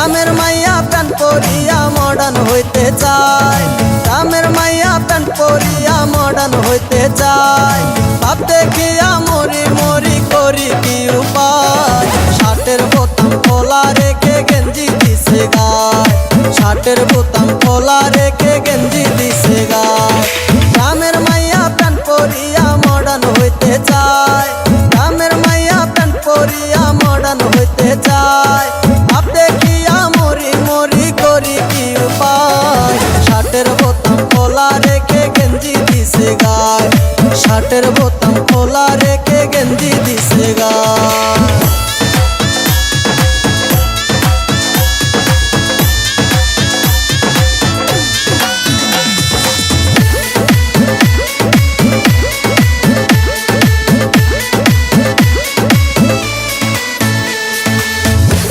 গ্রামের মাইয়া প্যান্ট পরিয়া মডার্ন হইতে চায়। গ্রামের মাইয়া প্যান্ট পরিয়া মডার্ন হইতে চায়। ভাব দেখিয়া মরি মরি করি কি উপায়? শার্টের বোতাম খোলা রেখে গেঞ্জি দিছে গায়। শার্টের বোতাম খোলা রেখে গেঞ্জি দিছে গায়। গ্রামের মাইয়া প্যান্ট পরিয়া মডার্ন হইতে চায়। গ্রামের মাইয়া প্যান্ট পরিয়া মডার্ন হইতে চায়। খোলা রেখে গেঞ্জি দিছে গায়। শার্টের বোতাম খোলা রেখে গেঞ্জি দিছে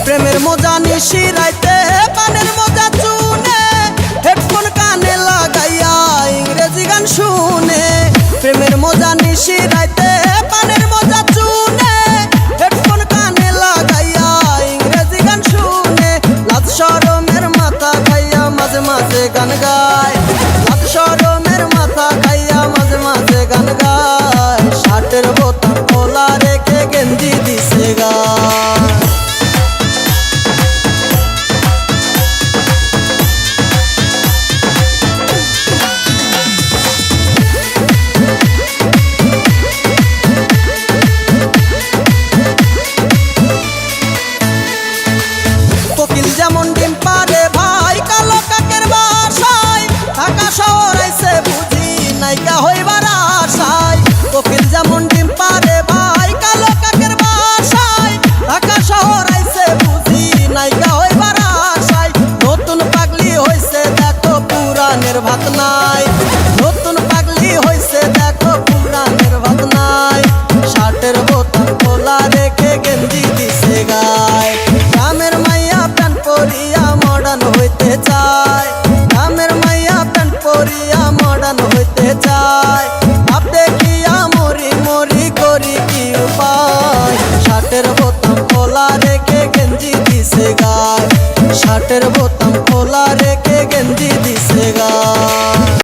প্রেমের মজা নিশি রাইতে, পানের মজা গান গায়। শার্টের বোতাম খোলা রেখে গেঞ্জি দিছে গা।